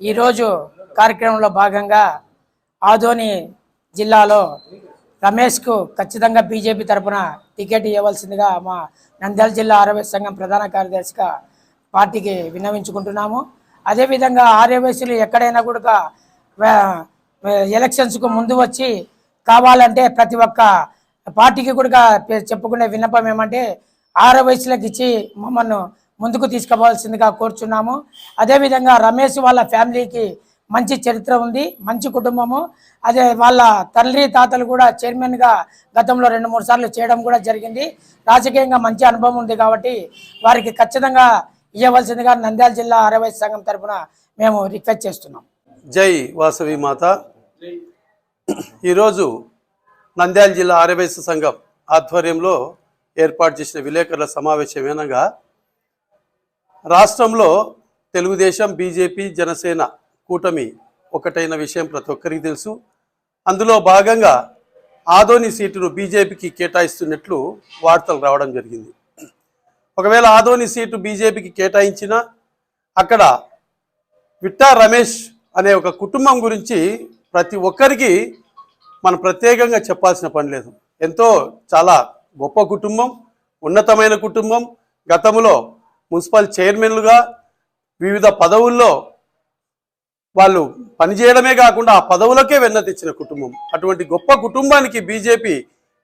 ఈరోజు కార్యక్రమంలో భాగంగా ఆదోని జిల్లాలో రమేష్కు ఖచ్చితంగా బీజేపీ తరపున టికెట్ ఇవ్వవలసిందిగా మా నంద్యాల జిల్లా ఆర్యవేశ సంఘం ప్రధాన కార్యదర్శిగా పార్టీకి విన్నవించుకుంటున్నాము. అదేవిధంగా ఆర్యవేశులు ఎక్కడైనా కూడా ఎలక్షన్స్కు ముందు వచ్చి కావాలంటే ప్రతి ఒక్క పార్టీకి కూడా చెప్పుకునే విన్నపం ఏమంటే ఆరో వయసులకు ఇచ్చి మమ్మల్ని ముందుకు తీసుకుపోవాల్సిందిగా కోరుచున్నాము. అదేవిధంగా రమేష్ వాళ్ళ ఫ్యామిలీకి మంచి చరిత్ర ఉంది మంచి కుటుంబము. అదే వాళ్ళ తండ్రి తాతలు కూడా చైర్మన్గా గతంలో రెండు మూడు సార్లు చేయడం కూడా జరిగింది. రాజకీయంగా మంచి అనుభవం ఉంది కాబట్టి వారికి ఖచ్చితంగా ఇవ్వవలసిందిగా నంద్యాల జిల్లా అరవై సంఘం తరపున మేము రిక్వెస్ట్ చేస్తున్నాం. జై వాసవి మాత. ఈరోజు నంద్యాల జిల్లా ఆర్యవైశ్య సంఘం ఆధ్వర్యంలో ఏర్పాటు చేసిన విలేకరుల సమావేశం ఏనగా రాష్ట్రంలో తెలుగుదేశం బీజేపీ జనసేన కూటమి ఒకటైన విషయం ప్రతి ఒక్కరికి తెలుసు. అందులో భాగంగా ఆదోని సీటును బీజేపీకి కేటాయిస్తున్నట్లు వార్తలు రావడం జరిగింది. ఒకవేళ ఆదోని సీటు బీజేపీకి కేటాయించినా అక్కడ విట్టా రమేష్ అనే ఒక కుటుంబం గురించి ప్రతి ఒక్కరికి మనం ప్రత్యేకంగా చెప్పాల్సిన పని లేదు. ఎంతో చాలా గొప్ప కుటుంబం ఉన్నతమైన కుటుంబం. గతంలో మున్సిపల్ చైర్మన్లుగా వివిధ పదవుల్లో వాళ్ళు పనిచేయడమే కాకుండా ఆ పదవులకే వెన్న తెచ్చిన కుటుంబం. అటువంటి గొప్ప కుటుంబానికి బీజేపీ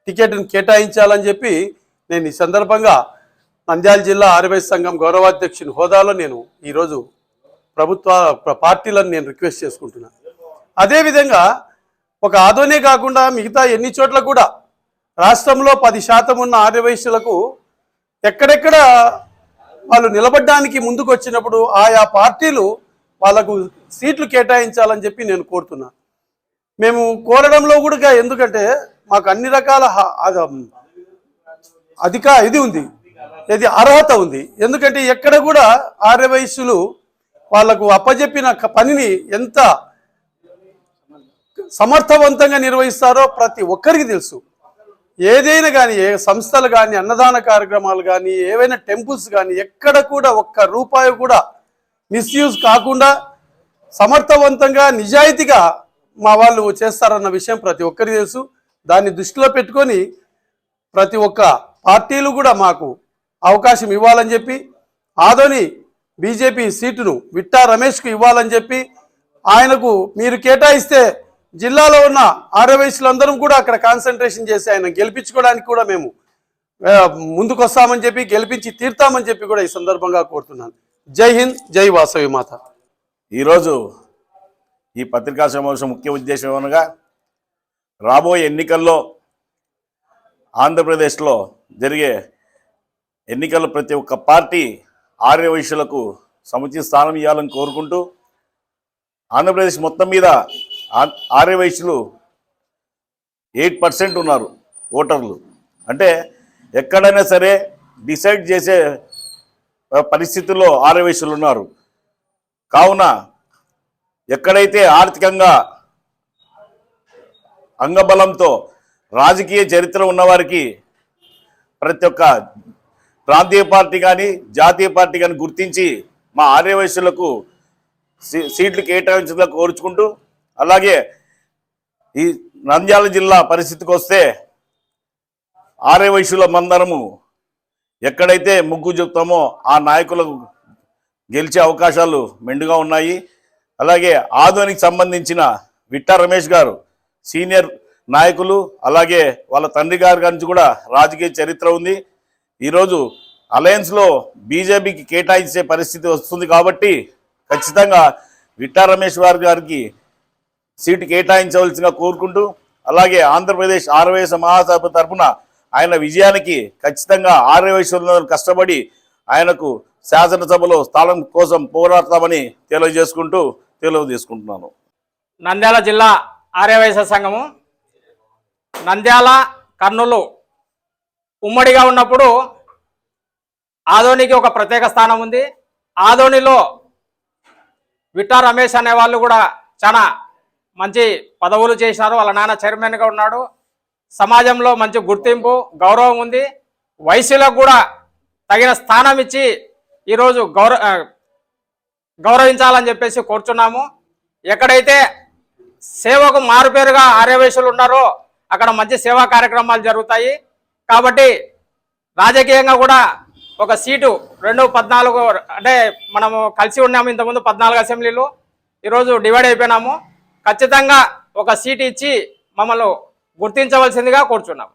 టికెట్ను కేటాయించాలని చెప్పి నేను ఈ సందర్భంగా నంద్యాల జిల్లా ఆర్యవై సంఘం గౌరవాధ్యక్షుని హోదాలో నేను ఈరోజు ప్రభుత్వ పార్టీలను నేను రిక్వెస్ట్ చేసుకుంటున్నాను అదేవిధంగా ఒక ఆదోనే కాకుండా మిగతా ఎన్ని చోట్ల కూడా రాష్ట్రంలో పది శాతం ఉన్న ఆర్యవైశ్యులకు ఎక్కడెక్కడ వాళ్ళు నిలబడడానికి ముందుకు వచ్చినప్పుడు ఆయా పార్టీలు వాళ్ళకు సీట్లు కేటాయించాలని చెప్పి నేను కోరుతున్నాను మేము కోరడంలో కూడా ఎందుకంటే మాకు అన్ని రకాల అధిక ఇది ఉంది. ఇది అర్హత ఉంది. ఎందుకంటే ఎక్కడ కూడా ఆర్యవైశ్యులు వాళ్ళకు అప్పజెప్పిన పనిని ఎంత సమర్థవంతంగా నిర్వహిస్తారో ప్రతి ఒక్కరికి తెలుసు. ఏదైనా కానీ ఏ సంస్థలు కానీ అన్నదాన కార్యక్రమాలు కానీ ఏవైనా టెంపుల్స్ కానీ ఎక్కడ కూడా ఒక్క రూపాయి కూడా మిస్యూజ్ కాకుండా సమర్థవంతంగా నిజాయితీగా మా వాళ్ళు చేస్తారన్న విషయం ప్రతి ఒక్కరికి తెలుసు. దాన్ని దృష్టిలో పెట్టుకొని ప్రతి ఒక్క పార్టీలు కూడా మాకు అవకాశం ఇవ్వాలని చెప్పి ఆదోని బీజేపీ సీటును విట్టా రమేష్కు ఇవ్వాలని చెప్పి ఆయనకు మీరు కేటాయిస్తే జిల్లాలో ఉన్న ఆర్యవయసులందరం కూడా అక్కడ కాన్సన్ట్రేషన్ చేసి ఆయన గెలిపించుకోవడానికి కూడా మేము ముందుకొస్తామని చెప్పి గెలిపించి తీర్తామని చెప్పి కూడా ఈ సందర్భంగా కోరుతున్నాను. జై హింద్ జై వాసవి మాత. ఈరోజు ఈ పత్రికా సమావేశం ముఖ్య ఉద్దేశం ఏమనగా రాబోయే ఎన్నికల్లో ఆంధ్రప్రదేశ్లో జరిగే ఎన్నికల్లో ప్రతి ఒక్క పార్టీ ఆర్య వైశ్యులకు సముచిత స్థానం ఇవ్వాలని కోరుకుంటూ ఆంధ్రప్రదేశ్ మొత్తం మీద ఆర్య వైశ్యులు ఎయిట్ పర్సెంట్ ఉన్నారు ఓటర్లు. అంటే ఎక్కడైనా సరే డిసైడ్ చేసే పరిస్థితుల్లో ఆర్య వయసులు ఉన్నారు. కావున ఎక్కడైతే ఆర్థికంగా అంగబలంతో రాజకీయ చరిత్ర ఉన్నవారికి ప్రతి ఒక్క ప్రాంతీయ పార్టీ కానీ జాతీయ పార్టీ కానీ గుర్తించి మా ఆర్యవయస్సులకు సీ- సీట్లు కేటాయించడం కోరుచుకుంటూ అలాగే ఈ నంద్యాల జిల్లా పరిస్థితికి వస్తే ఆర్యవైశ్యుల మందరము ఎక్కడైతే ముగ్గు చెప్తామో ఆ నాయకులకు గెలిచే అవకాశాలు మెండుగా ఉన్నాయి. అలాగే ఆధునికి సంబంధించిన విట్టా రమేష్ గారు సీనియర్ నాయకులు అలాగే వాళ్ళ తండ్రి గారి గురించి కూడా రాజకీయ చరిత్ర ఉంది. ఈరోజు అలయన్స్లో బీజేపీకి కేటాయించే పరిస్థితి వస్తుంది కాబట్టి ఖచ్చితంగా విట్టా రమేష్ గారి గారికి సీటు కేటాయించవలసిందిగా కోరుకుంటూ అలాగే ఆంధ్రప్రదేశ్ ఆర్యవైశ్య మహాసభ తరపున ఆయన విజయానికి ఖచ్చితంగా ఆర్యవైశ్యులందరూ కష్టపడి ఆయనకు శాసనసభలో స్థానం కోసం పోరాడతామని తెలియజేసుకుంటూ తెలియజేసుకుంటున్నాను నంద్యాల జిల్లా ఆర్యవైశ్య సంఘము నంద్యాల కర్నూలు ఉమ్మడిగా ఉన్నప్పుడు ఆదోనికి ఒక ప్రత్యేక స్థానం ఉంది. ఆదోనిలో విట్టా రమేష్ అనే వాళ్ళు కూడా చాలా మంచి పదవులు చేసినారు. వాళ్ళ నాన్న చైర్మన్గా ఉన్నాడు. సమాజంలో మంచి గుర్తింపు గౌరవం ఉంది. వయసులో కూడా తగిన స్థానం ఇచ్చి ఈరోజు గౌరవ గౌరవించాలని చెప్పేసి కోరుచున్నాము. ఎక్కడైతే సేవకు మారుపేరుగా ఆర్యవేశులు ఉన్నారో అక్కడ మంచి సేవా కార్యక్రమాలు జరుగుతాయి. కాబట్టి రాజకీయంగా కూడా ఒక సీటు రెండు పద్నాలుగు అంటే మనము కలిసి ఉన్నాము ఇంతకుముందు పద్నాలుగు అసెంబ్లీలు. ఈరోజు డివైడ్ అయిపోయినాము. ఖచ్చితంగా ఒక సీటు ఇచ్చి మమ్మల్ని గుర్తించవలసిందిగా కోరుచున్నాము.